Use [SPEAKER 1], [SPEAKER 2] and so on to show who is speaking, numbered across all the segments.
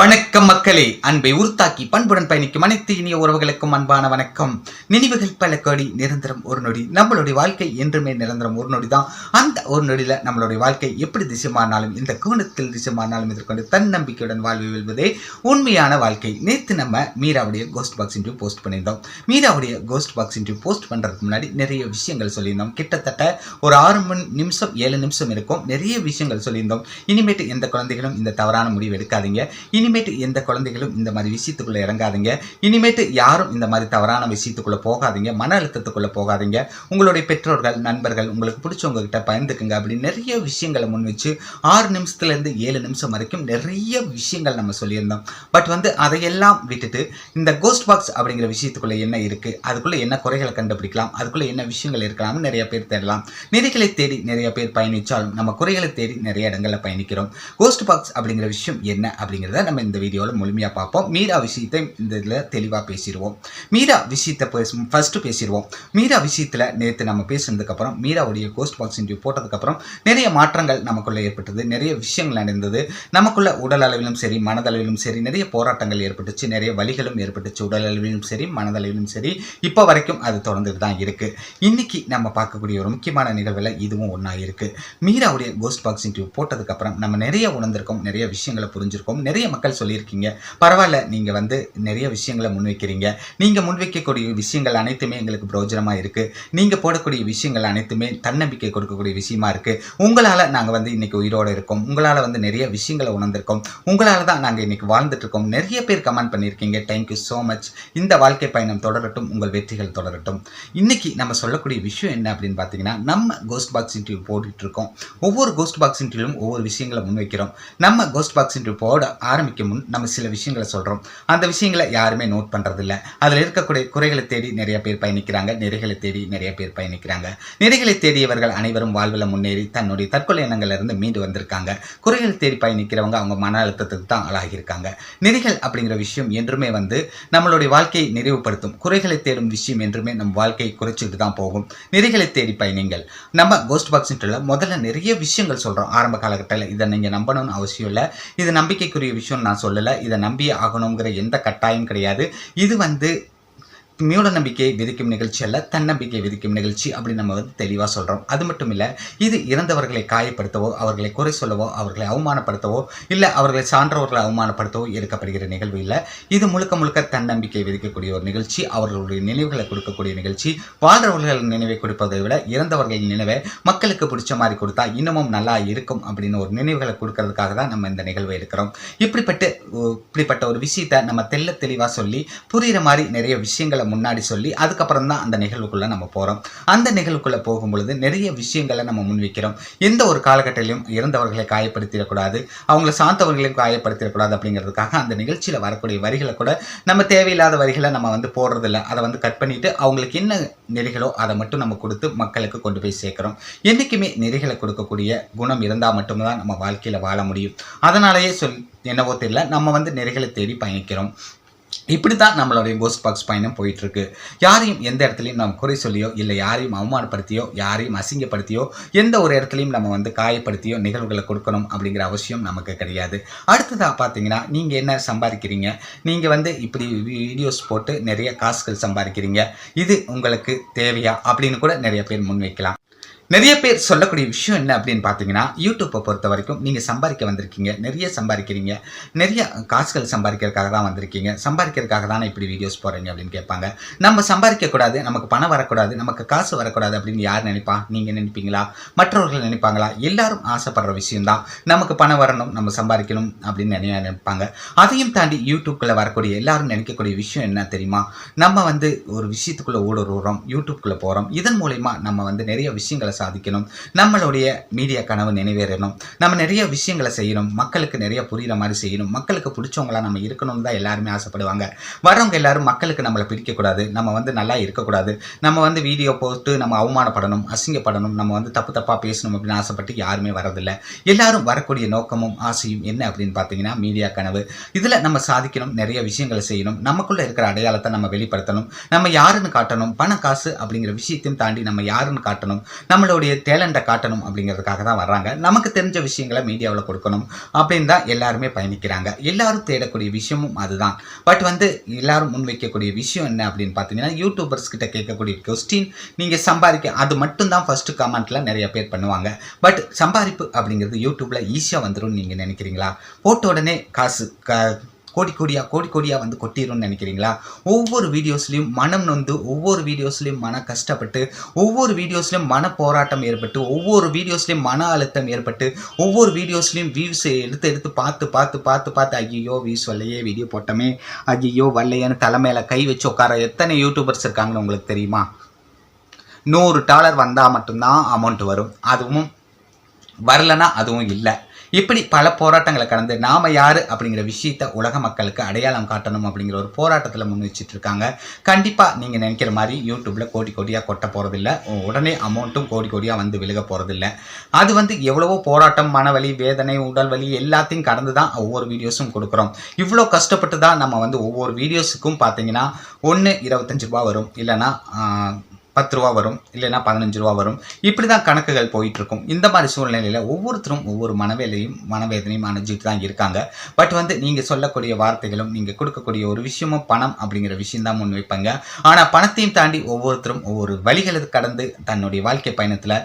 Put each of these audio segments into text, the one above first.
[SPEAKER 1] வணக்கம் மக்களே. அன்பை உருத்தாக்கி பண்புடன் பயணிக்கும் அனைத்து இனிய உறவுகளுக்கும் அன்பான வணக்கம். நினைவுகள் பல கோடி நிரந்தரம் ஒரு நொடி. நம்மளுடைய வாழ்க்கை என்றுமே நிரந்தரம் ஒரு நொடி தான் அந்த ஒரு நொடியில் நம்மளுடைய வாழ்க்கை எப்படி திசை மாறினாலும் இந்த கோணத்தில் திசை மாறினாலும் எதிர்கொண்டு தன்னம்பிக்கையுடன் வாழ்வு வெல்வதே உண்மையான வாழ்க்கை. நேற்று நம்ம மீராவுடைய கோஸ்ட் பாக்ஸ் இன்ட்ரியூ போஸ்ட் பண்ணியிருந்தோம். மீராவுடைய கோஸ்ட் பாக்ஸ் இன்ட்ரியூ போஸ்ட் பண்ணுறதுக்கு முன்னாடி நிறைய விஷயங்கள் சொல்லியிருந்தோம். கிட்டத்தட்ட ஒரு ஆறு மணி நிமிஷம் ஏழு நிமிஷம் இருக்கும். நிறைய விஷயங்கள் சொல்லியிருந்தோம். இனிமேட்டு எந்த குழந்தைகளும் இந்த தவறான முடிவு எடுக்காதீங்க. இனிமேட்டு எந்த குழந்தைகளும் இந்த மாதிரி விஷயத்துக்குள்ளே இறங்காதீங்க. இனிமேட்டு யாரும் இந்த மாதிரி தவறான விஷயத்துக்குள்ளே போகாதீங்க. மன அழுத்தத்துக்குள்ளே போகாதீங்க. உங்களுடைய பெற்றோர்கள் நண்பர்கள் உங்களுக்கு பிடிச்சவங்க கிட்ட பயந்துக்குங்க அப்படின்னு நிறைய விஷயங்களை முன் வச்சு ஆறு நிமிஷத்துலேருந்து ஏழு நிமிஷம் வரைக்கும் நிறைய விஷயங்கள் நம்ம சொல்லியிருந்தோம். பட் வந்து அதையெல்லாம் விட்டுட்டு இந்த கோஸ்ட் பாக்ஸ் அப்படிங்கிற விஷயத்துக்குள்ளே என்ன இருக்குது அதுக்குள்ளே என்ன குறைகளை கண்டுபிடிக்கலாம்? அதுக்குள்ளே என்ன விஷயங்கள் இருக்கலாம்னு நிறைய பேர் தேடலாம். நிதிகளை தேடி நிறைய பேர் பயணிச்சாலும் நம்ம குறைகளை தேடி நிறைய இடங்களில் பயணிக்கிறோம். கோஸ்ட் பாக்ஸ் அப்படிங்கிற விஷயம் என்ன அப்படிங்கிறத நம்ம இந்த வீடியோவில் முழுமையாக பார்ப்போம். மீரா விஷயத்தை இந்த இதில் தெளிவாக பேசிடுவோம் மீரா விஷயத்தை பேச ஃபஸ்ட்டு பேசிடுவோம் மீரா விஷயத்தில் நேற்று நம்ம பேசுனதுக்கப்புறம் மீராவுடைய கோஸ்ட் பாக்ஸ் இன்டர்வியூ போட்டதுக்கப்புறம் நிறைய மாற்றங்கள் நமக்குள்ளே ஏற்பட்டது நிறைய விஷயங்கள் நடந்தது நமக்குள்ள உடல் அளவிலும் சரி மனதளவிலும் சரி நிறைய போராட்டங்கள் ஏற்பட்டுச்சு நிறைய வழிகளும் ஏற்பட்டுச்சு. உடல் அளவிலும் சரி மனதளவிலும் சரி இப்போ வரைக்கும் அது தொடர்ந்துட்டு தான் இருக்குது இன்றைக்கி நம்ம பார்க்கக்கூடிய ஒரு முக்கியமான நிகழ்வில் இதுவும் ஒன்றா இருக்கு. மீராவுடைய கோஸ்ட் பாக்ஸ் இன்டர்வியூ போட்டதுக்கப்புறம் நம்ம நிறைய உணர்ந்திருக்கோம் நிறைய விஷயங்களை புரிஞ்சிருக்கோம் நிறைய மக்கள் சொல்லியிருக்கீங்க. பரவாயில்ல நீங்கள் வந்து நிறைய விஷயங்களை முன்வைக்கிறீங்க. நீங்கள் முன்வைக்கக்கூடிய விஷயங்கள் அனைத்துமே எங்களுக்கு பிரயோஜனமாக இருக்குது நீங்கள் போடக்கூடிய விஷயங்கள் அனைத்துமே தன்னம்பிக்கை கொடுக்கக்கூடிய விஷயமா இருக்குது உங்களால் நாங்கள் வந்து இன்னைக்கு உயிரோடு இருக்கோம். உங்களால் வந்து நிறைய விஷயங்களை உணர்ந்திருக்கோம். உங்களால் தான் நாங்கள் இன்னைக்கு வாழ்ந்துட்டு இருக்கோம் நிறைய பேர் கமெண்ட் பண்ணியிருக்கீங்க. தேங்க்யூ ஸோ மச் இந்த வாழ்க்கை பயணம் தொடரட்டும். உங்கள் வெற்றிகள் தொடரட்டும். இன்னைக்கு நம்ம சொல்லக்கூடிய விஷயம் என்ன அப்படின்னு பார்த்தீங்கன்னா நம்ம கோஸ்ட் பாக்ஸ் இன்டர்வியூ போட்டுட்டு இருக்கோம் ஒவ்வொரு கோஸ்ட் பாக்ஸ் இன்டர்வியூலும் ஒவ்வொரு விஷயங்களை முன்வைக்கிறோம். நம்ம கோஸ்ட் பாக்ஸ் இன்டர்வியூ போட ஆரம்பிக்கும் முன் நம்ம சில விஷயங்களை சொல்கிறோம் அந்த விஷயங்களை யாருமே நோட் பண்ணுறதில்ல அதில் இருக்கக்கூடிய குறைகளை தேடி நிறைய பேர் பயணிக்கிறாங்க. நிறைகளை தேடி நிறைய பேர் பயணிக்கிறாங்க. நிறைகளை தேடியவர்கள் அனைவரும் வாழ்வில் முன்னேறி தன்னுடைய தற்கொலை எண்ணங்கள்லேருந்து மீண்டு வந்திருக்காங்க. குறைகளை தேடி பயணிக்கிறவங்க அவங்க மன அழுத்தத்துக்கு தான் ஆளாகியிருக்காங்க. நெறிகள் அப்படிங்கிற விஷயம் என்றுமே வந்து நம்மளுடைய வாழ்க்கையை நிறைவுபடுத்தும். குறைகளை தேடும் விஷயம் என்றுமே நம் வாழ்க்கையை குறைச்சிட்டு தான் போகும். நெறிகளை தேடி பயணிங்கள். நம்ம கோஸ்ட் பாக்ஸ் முதல்ல நிறைய விஷயங்கள் சொல்கிறோம் ஆரம்ப காலகட்டத்தில் இதை நீங்கள் நம்பணும்னு அவசியம் இல்லை. இது நம்பிக்கைக்குரிய விஷயம் நான் சொல்லலை. இதை நம்பியே ஆகணுங்கிற எந்த கட்டாயம் கிடையாது. இது வந்து மூட நம்பிக்கை விதிக்கும் நிகழ்ச்சி அல்ல தன்னம்பிக்கை விதிக்கும் நிகழ்ச்சி அப்படின்னு நம்ம வந்து தெளிவாக சொல்கிறோம் அது மட்டும் இல்லை இது இறந்தவர்களை காயப்படுத்தவோ அவர்களை குறை சொல்லவோ அவர்களை அவமானப்படுத்தவோ இல்லை அவர்களை சான்றவர்களை அவமானப்படுத்தவோ எடுக்கப்படுகிற நிகழ்வு இல்லை. இது முழுக்க முழுக்க தன்னம்பிக்கை விதிக்கக்கூடிய ஒரு நிகழ்ச்சி அவர்களுடைய நினைவுகளை கொடுக்கக்கூடிய நிகழ்ச்சி. வாழ்றவர்கள் நினைவை கொடுப்பதை விட இறந்தவர்களின் நினைவை மக்களுக்கு பிடிச்ச மாதிரி கொடுத்தா இன்னமும் நல்லா இருக்கும் அப்படின்னு ஒரு நினைவுகளை கொடுக்கறதுக்காக தான் நம்ம இந்த நிகழ்வை எடுக்கிறோம். இப்படிப்பட்ட இப்படிப்பட்ட ஒரு விஷயத்தை நம்ம தெள்ள தெளிவாக சொல்லி புரிகிற மாதிரி நிறைய விஷயங்களை முன்னாடி சொல்லி அதுக்கப்புறம் தான் அந்த நிகழ்வுக்குள்ளே நம்ம போகிறோம் அந்த நிகழ்வுக்குள்ளே போகும் பொழுது நிறைய விஷயங்களை நம்ம முன்வைக்கிறோம். எந்த ஒரு காலகட்டத்திலையும் இறந்தவர்களை காயப்படுத்திடக்கூடாது அவங்கள சார்ந்தவர்களையும் காயப்படுத்திடக்கூடாது அப்படிங்கிறதுக்காக அந்த நிகழ்ச்சியில் வரக்கூடிய வரிகளை கூட நம்ம தேவையில்லாத வரிகளை நம்ம வந்து போடுறதில்ல. அதை வந்து கட் பண்ணிட்டு அவங்களுக்கு என்ன நெறிகளோ அதை மட்டும் நம்ம கொடுத்து மக்களுக்கு கொண்டு போய் சேர்க்குறோம். என்றைக்குமே நெறிகளை கொடுக்கக்கூடிய குணம் இருந்தால் மட்டும்தான் நம்ம வாழ்க்கையில் வாழ முடியும். அதனாலேயே சொல் என்னவோ தெரியல நம்ம வந்து நெறிகளை தேடி பயணிக்கிறோம். இப்படி தான் நம்மளுடைய போஸ்ட் பாக்ஸ் பயணம் போயிட்டுருக்கு. யாரையும் எந்த இடத்துலையும் நாம் குறை சொல்லியோ இல்லை யாரையும் அவமானப்படுத்தியோ யாரையும் அசிங்கப்படுத்தியோ எந்த ஒரு இடத்துலையும் நம்ம வந்து காயப்படுத்தியோ நிகழ்வுகளை கொடுக்கணும் அப்படிங்கிற அவசியம் நமக்கு கிடையாது. அடுத்ததாக பார்த்தீங்கன்னா நீங்கள் என்ன சம்பாதிக்கிறீங்க? நீங்கள் வந்து இப்படி வீடியோஸ் போட்டு நிறைய காசுகள் சம்பாதிக்கிறீங்க. இது உங்களுக்கு தேவையா? அப்படின்னு கூட நிறைய பேர் முன்வைக்கலாம். நிறைய பேர் சொல்லக்கூடிய விஷயம் என்ன அப்படின்னு பார்த்தீங்கன்னா யூடியூப்பை பொறுத்த வரைக்கும் நீங்கள் சம்பாதிக்க வந்திருக்கீங்க. நிறைய சம்பாதிக்கிறீங்க. நிறைய காசுகள் சம்பாதிக்கிறதுக்காக தான் வந்திருக்கீங்க. சம்பாதிக்கிறதுக்காக தானே இப்படி வீடியோஸ் போடுறீங்க அப்படின்னு கேட்பாங்க. நம்ம சம்பாதிக்கக்கூடாது நமக்கு பணம் வரக்கூடாது நமக்கு காசு வரக்கூடாது அப்படின்னு யார் நினைப்பா? நீங்கள் நினைப்பீங்களா? மற்றவர்கள் நினைப்பாங்களா? எல்லாரும் ஆசைப்படுற விஷயம்தான் நமக்கு பணம் வரணும் நம்ம சம்பாதிக்கணும் அப்படின்னு நினைய நினைப்பாங்க. அதையும் தாண்டி யூடியூப்குள்ளே வரக்கூடிய எல்லாரும் நினைக்கக்கூடிய விஷயம் என்ன தெரியுமா? நம்ம வந்து ஒரு விஷயத்துக்குள்ளே ஊடுருவோம் யூடியூப்குள்ளே போகிறோம் இதன் மூலயமா நம்ம வந்து நிறைய விஷயங்களை சாதிக்கணும். நம்மளுடைய மீடியா கனவு நினைவேறணும் நம்ம நிறைய விஷயங்களை செய்யணும். மக்களுக்கு நிறைய புரியுற மாதிரி செய்யணும். மக்களுக்கு பிடிச்சவங்களா நம்ம இருக்கணும்னு தான் எல்லாருமே ஆசைப்படுவாங்க. வரவங்க எல்லாரும் மக்களுக்கு நம்மளை பிடிக்கக்கூடாது. நம்ம வந்து நல்லா இருக்கக்கூடாது. நம்ம வந்து வீடியோ போட்டு நம்ம அவமானப்படணும் அசிங்கப்படணும் நம்ம வந்து தப்பு தப்பாக பேசணும் அப்படின்னு ஆசைப்பட்டு யாருமே வரதில்லை எல்லாரும் வரக்கூடிய நோக்கமும் ஆசையும் என்ன அப்படின்னு பார்த்தீங்கன்னா மீடியா கனவு. இதில் நம்ம சாதிக்கணும் நிறைய விஷயங்களை செய்யணும். நமக்குள்ளே இருக்கிற அடையாளத்தை நம்ம வெளிப்படுத்தணும். நம்ம யாருன்னு காட்டணும். பண காசு அப்படிங்கிற விஷயத்தையும் தாண்டி நம்ம யாருன்னு காட்டணும். நம்ம நம்மளுடைய டேலண்ட்டை காட்டணும் அப்படிங்கிறதுக்காக தான் வர்றாங்க. நமக்கு தெரிஞ்ச விஷயங்களை மீடியாவில் கொடுக்கணும் அப்படின்னு தான் எல்லாருமே பயணிக்கிறாங்க. எல்லாரும் தேடக்கூடிய விஷயமும் அதுதான். பட் வந்து எல்லாரும் முன்வைக்கக்கூடிய விஷயம் என்ன அப்படின்னு பார்த்தீங்கன்னா யூடியூபர்ஸ் கிட்ட கேட்கக்கூடிய கொஸ்டின் நீங்கள் சம்பாதிக்க அது மட்டும்தான் ஃபர்ஸ்ட் கமெண்ட்ல நிறைய பேர் பண்ணுவாங்க. பட் சம்பாதிப்பு அப்படிங்கிறது யூடியூப்ல ஈஸியாக வந்துடும் நீங்கள் நினைக்கிறீங்களா? போட்ட உடனே காசு க கோடி கோடியாக கோடி கோடியாக வந்து கொட்டிடும்னு நினைக்கிறீங்களா? ஒவ்வொரு வீடியோஸ்லையும் மனம் நொந்து ஒவ்வொரு வீடியோஸ்லையும் மன கஷ்டப்பட்டு ஒவ்வொரு வீடியோஸ்லையும் மன போராட்டம் ஏற்பட்டு ஒவ்வொரு வீடியோஸ்லையும் மன அழுத்தம் ஏற்பட்டு ஒவ்வொரு வீடியோஸ்லையும் வியூஸ் எடுத்து எடுத்து பார்த்து பார்த்து பார்த்து பார்த்து ஐயோ வியூஸ் வரலையே வீடியோ போட்டோமே ஐயோ வரலையேன்னு தலைமையில கை வச்சு உட்கார எத்தனை யூடியூபர்ஸ் இருக்காங்கன்னு உங்களுக்கு தெரியுமா? நூறு டாலர் வந்தால் மட்டும்தான் அமௌண்ட் வரும். அதுவும் வரலனா அதுவும் இல்லை. இப்படி பல போராட்டங்களை கடந்து நாம யாரு அப்படிங்கிற விஷயத்த உலக மக்களுக்கு அடையாளம் காட்டணும் அப்படிங்கிற ஒரு போராட்டத்தில் முன் இருக்காங்க. கண்டிப்பா நீங்க நினைக்கிற மாதிரி யூடியூப்ல கோடி கோடியா கொட்ட போறதில்ல. உடனே அமௌண்ட்டும் கோடி கோடியா வந்து விழுக போறதில்ல. அது வந்து எவ்வளவோ போராட்டம் மனவலி வேதனை உடல் வலி எல்லாத்தையும் கடந்து தான் ஒவ்வொரு வீடியோஸும் கொடுக்குறோம். இவ்வளோ கஷ்டப்பட்டு தான் நம்ம வந்து ஒவ்வொரு வீடியோஸுக்கும் பார்த்தீங்கன்னா ஒன்று இருபத்தஞ்சு ரூபா வரும். இல்லைன்னா பத்து ரூபா வரும் இல்லைன்னா பதினஞ்சு ரூபா வரும். இப்படி தான் கணக்குகள் போயிட்டு இருக்கும் இந்த மாதிரி சூழ்நிலையில் ஒவ்வொருத்தரும் ஒவ்வொரு மனவேலையும் மனவேதனையும் அணைஞ்சிட்டு தான் இருக்காங்க. பட் வந்து நீங்கள் சொல்லக்கூடிய வார்த்தைகளும் நீங்கள் கொடுக்கக்கூடிய ஒரு விஷயமும் பணம் அப்படிங்கிற விஷயம் தான் முன் வைப்பாங்க. ஆனால் பணத்தையும் தாண்டி ஒவ்வொருத்தரும் ஒவ்வொரு வழிகளை கடந்து தன்னுடைய வாழ்க்கை பயணத்தில்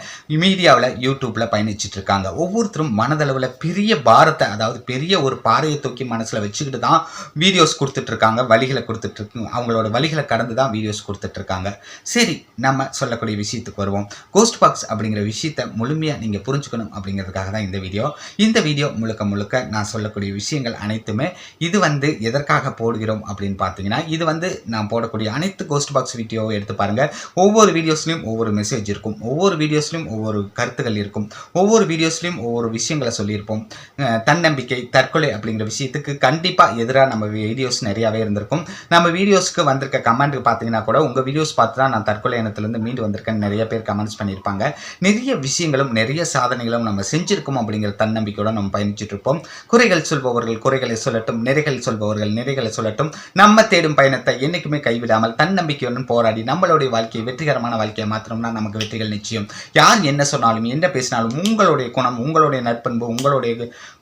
[SPEAKER 1] மீடியாவில் யூடியூப்பில் பயணிச்சுட்டு இருக்காங்க ஒவ்வொருத்தரும் மனதளவில் பெரிய பாரத்தை அதாவது பெரிய ஒரு பாறையை தூக்கி மனசில் வச்சுக்கிட்டு தான் வீடியோஸ் கொடுத்துட்ருக்காங்க வழிகளை கொடுத்துட்ருக்கு அவங்களோட வழிகளை கடந்து தான் வீடியோஸ் கொடுத்துட்ருக்காங்க. சரி நம்ம சொல்லக்கூடிய விஷயத்துக்கு வருவோம். கோஸ்ட் பாக்ஸ் அப்படிங்கிற விஷயத்தை முழுமையாக நீங்கள் புரிஞ்சுக்கணும் அப்படிங்கிறதுக்காக தான் இந்த வீடியோ. இந்த வீடியோ முழுக்க முழுக்க நான் சொல்லக்கூடிய விஷயங்கள் அனைத்துமே இது வந்து எதற்காக போடுகிறோம் அப்படின்னு பார்த்தீங்கன்னா இது வந்து நான் போடக்கூடிய அனைத்து கோஸ்ட் பாக்ஸ் வீடியோவை எடுத்து பாருங்கள் ஒவ்வொரு வீடியோஸ்லையும் ஒவ்வொரு மெசேஜ் இருக்கும். ஒவ்வொரு வீடியோஸ்லையும் ஒவ்வொரு கருத்துக்கள் இருக்கும். ஒவ்வொரு வீடியோஸ்லையும் ஒவ்வொரு விஷயங்களை சொல்லியிருப்போம். தன்னம்பிக்கை தற்கொலை அப்படிங்கிற விஷயத்துக்கு கண்டிப்பாக எதிராக நம்ம வீடியோஸ் நிறையாவே இருந்திருக்கும். நம்ம வீடியோஸ்க்கு வந்திருக்க கமெண்ட் பார்த்தீங்கன்னா கூட உங்கள் வீடியோஸ் பார்த்து தான் நான் தற்கொலை எண்ணத்துலேருந்து மீண்டு வந்திருக்கேன்னு நிறைய பேர் கமெண்ட்ஸ் பண்ணியிருப்பாங்க. நிறைய விஷயங்களும் நிறைய சாதனைகளும் நம்ம செஞ்சுருக்கோம் அப்படிங்கிற தன்னம்பிக்கையோட நம்ம பயணிச்சுட்டு இருப்போம். குறைகள் சொல்பவர்கள் குறைகளை சொல்லட்டும் நிறைகள் சொல்பவர்கள் நிறைகளை சொல்லட்டும். நம்ம தேடும் பயணத்தை என்றைக்குமே கைவிடாமல் தன்னம்பிக்கையுடன் போராடி நம்மளுடைய வாழ்க்கையை வெற்றிகரமான வாழ்க்கையை மாத்திரம்னா நமக்கு வெற்றிகள் நிச்சயம். யார் என்ன சொன்னாலும் என்ன பேசினாலும் உங்களுடைய குணம் உங்களுடைய நட்பண்பு உங்களுடைய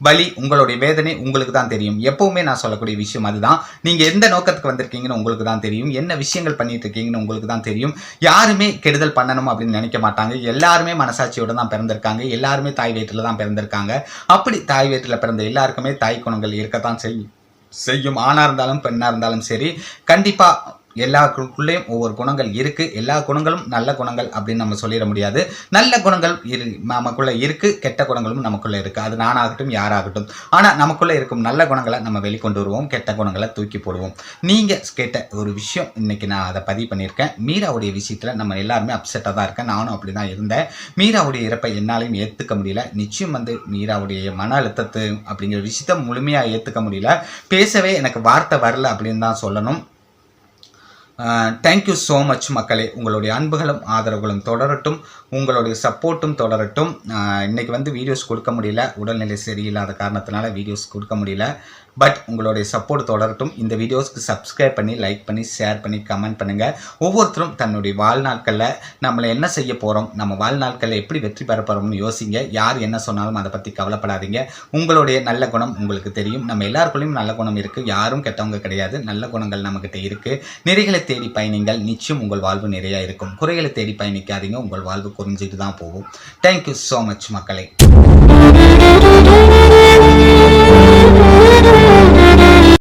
[SPEAKER 1] வலி உங்களுடைய வேதனை உங்களுக்கு தான் தெரியும். எப்பவுமே நான் சொல்லக்கூடிய விஷயம் அதுதான். நீங்க எந்த நோக்கத்துக்கு வந்திருக்கீங்கன்னு உங்களுக்கு தான் தெரியும். என்ன விஷயங்கள் பண்ணிட்டு இருக்கீங்கன்னு உங்களுக்கு தான் தெரியும். யார் யாருமே கெடுதல் பண்ணணும் அப்படின்னு நினைக்க மாட்டாங்க. எல்லாருமே மனசாட்சியோட தான் பிறந்திருக்காங்க. எல்லாருமே தாய் வயிற்றில் தான் பிறந்திருக்காங்க. அப்படி தாய் வயிற்றில் பிறந்த எல்லாருக்குமே தாய் குணங்கள் இருக்கத்தான் செய்யும் செய்யும். ஆணாக இருந்தாலும் பெண்ணாக இருந்தாலும் சரி கண்டிப்பாக எல்லாருக்குள்ளேயும் ஒவ்வொரு குணங்கள் இருக்குது எல்லா குணங்களும் நல்ல குணங்கள் அப்படின்னு நம்ம சொல்லிட முடியாது. நல்ல குணங்கள் இரு நமக்குள்ளே இருக்குது கெட்ட குணங்களும் நமக்குள்ளே இருக்குது அது நானாகட்டும் யாராகட்டும். ஆனால் நமக்குள்ளே இருக்கும் நல்ல குணங்களை நம்ம வெளிக்கொண்டு வருவோம். கெட்ட குணங்களை தூக்கி போடுவோம். நீங்கள் கேட்ட ஒரு விஷயம் இன்னைக்கு நான் அதை பதிவு பண்ணியிருக்கேன். மீராவுடைய விஷயத்தில் நம்ம எல்லாருமே அப்செட்டாக தான் இருக்கேன். நானும் அப்படி தான் இருந்தேன். மீராவுடைய இறப்பை என்னாலையும் ஏற்றுக்க முடியல. நிச்சயம் வந்து மீராவுடைய மன அழுத்தத்து அப்படிங்கிற விஷயத்த முழுமையாக ஏற்றுக்க முடியல. பேசவே எனக்கு வார்த்தை வரல அப்படின்னு தான் சொல்லணும். தேங்க்யூ ஸோ மச் மக்களே. உங்களுடைய அன்புகளும் ஆதரவுகளும் தொடரட்டும். உங்களுடைய சப்போர்ட்டும் தொடரட்டும். இன்றைக்கி வந்து வீடியோஸ் கொடுக்க முடியல. உடல்நிலை சரியில்லாத காரணத்தினால வீடியோஸ் கொடுக்க முடியல. பட் உங்களுடைய சப்போர்ட் தொடரட்டும். இந்த வீடியோஸ்க்கு சப்ஸ்கிரைப் பண்ணி லைக் பண்ணி ஷேர் பண்ணி கமெண்ட் பண்ணுங்கள் ஒவ்வொருத்தரும் தன்னுடைய வாழ்நாட்களில் நம்மளை என்ன செய்ய போகிறோம் நம்ம வாழ்நாட்களில் எப்படி வெற்றி பெற போகிறோம்னு யோசிங்க. யார் என்ன சொன்னாலும் அதை பற்றி கவலைப்படாதீங்க. உங்களுடைய நல்ல குணம் உங்களுக்கு தெரியும். நம்ம எல்லாருக்குள்ளேயும் நல்ல குணம் இருக்குது யாரும் கெட்டவங்க கிடையாது. நல்ல குணங்கள் நம்மக்கிட்ட இருக்குது நிறைகளை தேடி பயணிங்கள். நிச்சயம் உங்கள் வாழ்வு நிறையா இருக்கும். குறைகளை தேடி பயணிக்காதீங்க. உங்கள் வாழ்வு குறைஞ்சிட்டு தான் போகும். தேங்க்யூ ஸோ மச் மக்களை.